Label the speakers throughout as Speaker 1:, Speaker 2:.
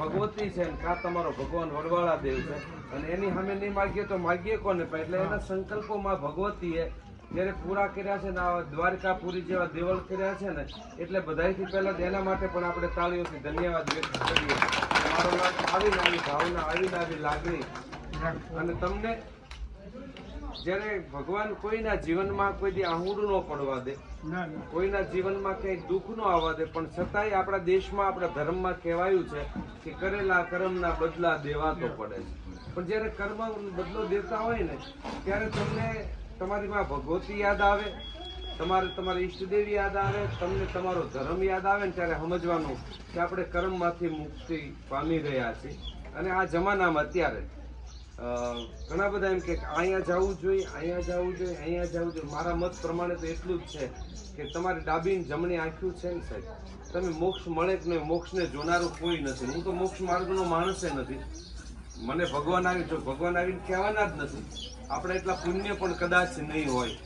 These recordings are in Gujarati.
Speaker 1: ભગવતી છે કાં તમારો ભગવાન વડવાળા દેવ છે? અને એની સામે નહીં માગીએ તો માગીએ કોને? પણ એટલે એના સંકલ્પોમાં ભગવતીએ જ્યારે પૂરા કર્યા છે ને આ દ્વારકાપુરી જેવા દેવળ કર્યા છે ને, એટલે બધાયથી પહેલા એના માટે પણ આપણે તાળીઓથી ધન્યવાદ વ્યક્ત કરીએ. મારો આવી આવી ભાવના આવી આવી લાગણી. અને તમને જ્યારે ભગવાન કોઈના જીવનમાં કોઈ દી આહુડું ન પડવા દે કોઈના જીવનમાં ક્યાંય દુઃખ ન આવવા દે પણ છતાંય આપણા દેશમાં, આપણા ધર્મમાં કહેવાયું છે કે કરેલા કર્મના બદલા દેવા તો પડે છે. પણ જ્યારે કર્મ બદલો દેતા હોય ને, ત્યારે તમને તમારી માં ભગવતી યાદ આવે, તમારે તમારી ઈષ્ટદેવ યાદ આવે, તમને તમારો ધર્મ યાદ આવે ને ત્યારે સમજવાનું કે આપણે કર્મમાંથી મુક્તિ પામી ગયા છીએ. અને આ જમાનામાં અત્યારે ઘણા બધા એમ કે અહીંયા જવું જોઈએ, અહીંયા જવું જોઈએ, અહીંયા જવું જોઈએ. મારા મત પ્રમાણે તો એટલું જ છે કે તમારી ડાબી જમણી આંખ્યું છે ને સાહેબ? તમે મોક્ષ મળે કે નહીં, મોક્ષને જોનારું કોઈ નથી. હું તો મોક્ષ માર્ગનો માણસે નથી. મને ભગવાન આવી, જો ભગવાન આવીને કહેવાના જ નથી. આપણે એટલા પુણ્ય પણ કદાચ નહીં હોય.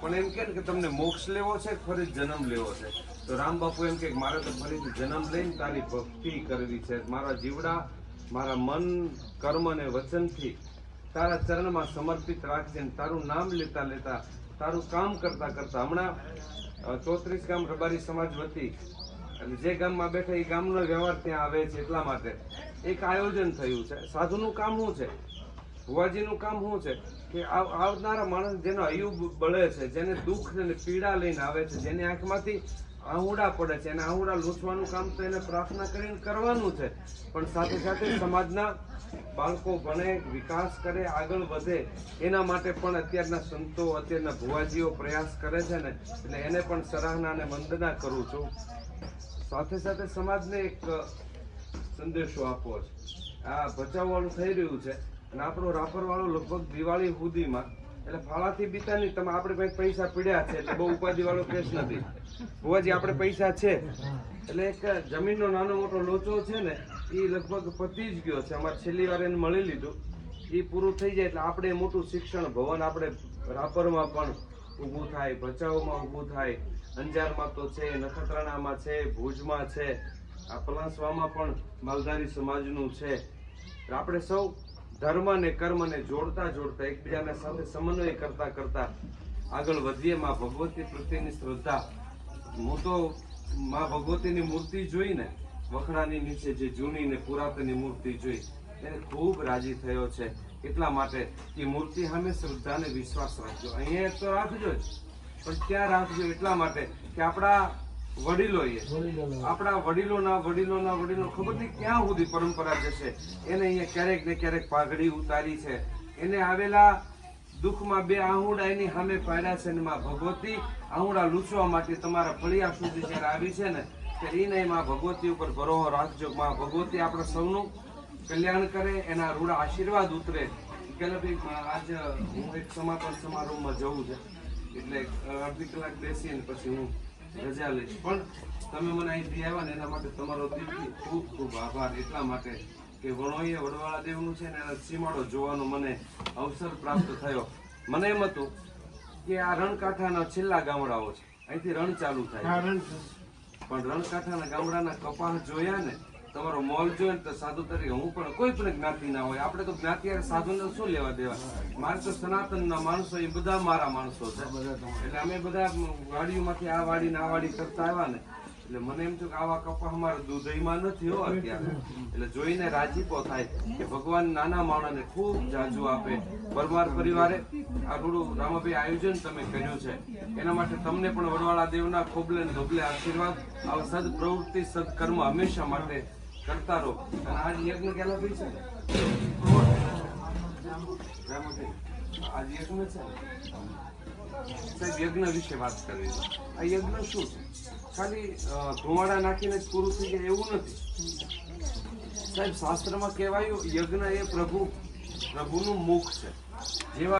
Speaker 1: પણ એમ કે તમને મોક્ષ લેવો છે, ફરી જન્મ લેવો છે. તો રામ બાપુ એમ કે મારે તો ફરીથી જન્મ લઈને તારી ભક્તિ કરવી છે. મારા જીવડા, મારા મન કર્મ અને વચનથી તારા ચરણમાં સમર્પિત રાખજે તારું નામ લેતા લેતા, તારું કામ કરતા કરતા, હમણાં ચોત્રીસ ગામ રબારી સમાજ વતી, અને જે ગામમાં બેઠા એ ગામનો વ્યવહાર ત્યાં આવે છે એટલા માટે. એક આયોજન થયું છે. સાધુનું કામ શું છે? ભુવાજીનું કામ શું છે? કે આવનારા માણસ જેનો અયુબ બળે છે, જેને દુઃખ અને પીડા લઈને આવે છે, જેની આંખમાંથી આહુડા પડે છે એને આહુડા લૂંટવાનું કામ તો એને પ્રાર્થના કરીને કરવાનું છે. પણ સાથે સાથે સમાજના બાળકો ભણે, વિકાસ કરે, આગળ વધે, એના માટે પણ અત્યારના સંતો, અત્યારના ભુવાજીઓ પ્રયાસ કરે છે ને, એટલે એને પણ સરાહના અને વંદના કરું છું. સાથે સાથે સમાજને એક સંદેશો આપવો છે. આ બચાવવાનું થઈ રહ્યું છે અને આપણો રાપરવાળો લગભગ દિવાળી સુધીમાં એટલે ફાળાથી બીતા નહીં, તમે આપણે પાસે પૈસા પીડ્યા છે, એટલે બહુ ઉપાધિ વાળો કેસ નથી. ભુવાજી, આપણે પૈસા છે. એટલે એક જમીનનો નાનો મોટો લોચો છે ને, એ લગભગ પતી જ ગયો છે. અમારે છેલ્લી વાર એને મળી લીધું. એ પૂરું થઈ જાય એટલે આપણે મોટું શિક્ષણ ભવન આપણે રાપરમાં પણ ઊભું થાય, ભચાઉમાં ઊભું થાય. અંજારમાં તો છે, નખત્રાણામાં છે, ભુજમાં છે. આ પલાસવામાં પણ માલધારી સમાજનું છે. આપણે સૌ ધર્મ અને કર્મને જોડતા જોડતા, એકબીજાને સાથે સમન્વય કરતા કરતા આગળ વધીએ. માં ભગવતી પ્રત્યેની શ્રદ્ધા. હું તો માં ભગવતીની મૂર્તિ જોઈને વખણાની નીચે જે જૂની ને પુરાતનની મૂર્તિ જોઈ, એને ખૂબ રાજી થયો છે. એટલા માટે એ મૂર્તિ સામે શ્રદ્ધાને વિશ્વાસ રાખજો. અહીંયા તો રાખજો જ. પણ ક્યાં રાખજો એટલા માટે કે આપણા વડીલોએ. આપણા વડીલોના વડીલોના વડીલો ખબર નહીં ક્યાં સુધી પરંપરા જશે. એને અહીંયા ક્યારેક ને ક્યારેક પાઘડી ઉતારી છે. એને આવેલા દુઃખમાં બે આહુડા એની સામે પાડ્યા છે ને માં ભગવતી. આહુડા લૂછવા માટે તમારા ફળિયા સુધી જ્યારે આવી છે ને ત્યારે એને માં ભગવતી ઉપર ભરોહો રાખજો. માં ભગવતી આપણે સૌનું કલ્યાણ કરે એના રૂડા આશીર્વાદ ઉતરે. ભાઈ આજ હું એક સમાપન સમારોહમાં જવું છે. એટલે અડધી કલાક બેસીને પછી હું રજા લઈશ. પણ તમે મને અહીંથી આવ્યા ને એના માટે તમારો દિલથી ખૂબ ખૂબ આભાર. એટલા માટે કે વણોઈએ વડવાળા દેવનું છે ને એના સીમાડો જોવાનો મને અવસર પ્રાપ્ત થયો. મને એમ હતું કે આ રણકાંઠાના છેલ્લા ગામડાઓ છે. અહીંથી રણ ચાલુ થાય પણ રણકાંઠાના ગામડાના કપાસ જોયા ને તમારો મોલ જોયો તો સાધુ તરીકે હું પણ કોઈ પણ જ્ઞાતિ ના હોય. આપણે તો જ્ઞાતિ સાધુને શું લેવા દેવા? મારે તો સનાતનના માણસો એ બધા મારા માણસો છે. એટલે અમે બધા વાડીઓમાંથી આ વાડી ને આ વાડી કરતા આવ્યા ને. એટલે મને એમ થયું કે આવા કપા અમારા દુધઈમાં નથી હો અત્યારે. એટલે જોઈને રાજીપો થાય કે ભગવાન નાના માણસને ખૂબ જાજુ આપે. પરમાર પરિવારે આ રૂડું રામાભાઈ આયોજન તમે કર્યું છે. એના માટે તમને પણ વડવાળા દેવના ખોબલે ને ધોબલે આશીર્વાદ આવા સદ પ્રવૃત્તિ, સદકર્મ હંમેશા માટે કરતા રહો. અને આજ યજ્ઞ કેલા થઈ છે આજ યજ્ઞ છે સાહેબ, યજ્ઞ વિશે વાત કરી. આ યજ્ઞ શું છે? ખાલી ધુમાડા નાખીને જ પૂરું થઈ જાય એવું નથી. સાહેબ, શાસ્ત્રમાં કહેવાયું, યજ્ઞ એ પ્રભુ, પ્રભુનું મુખ છે.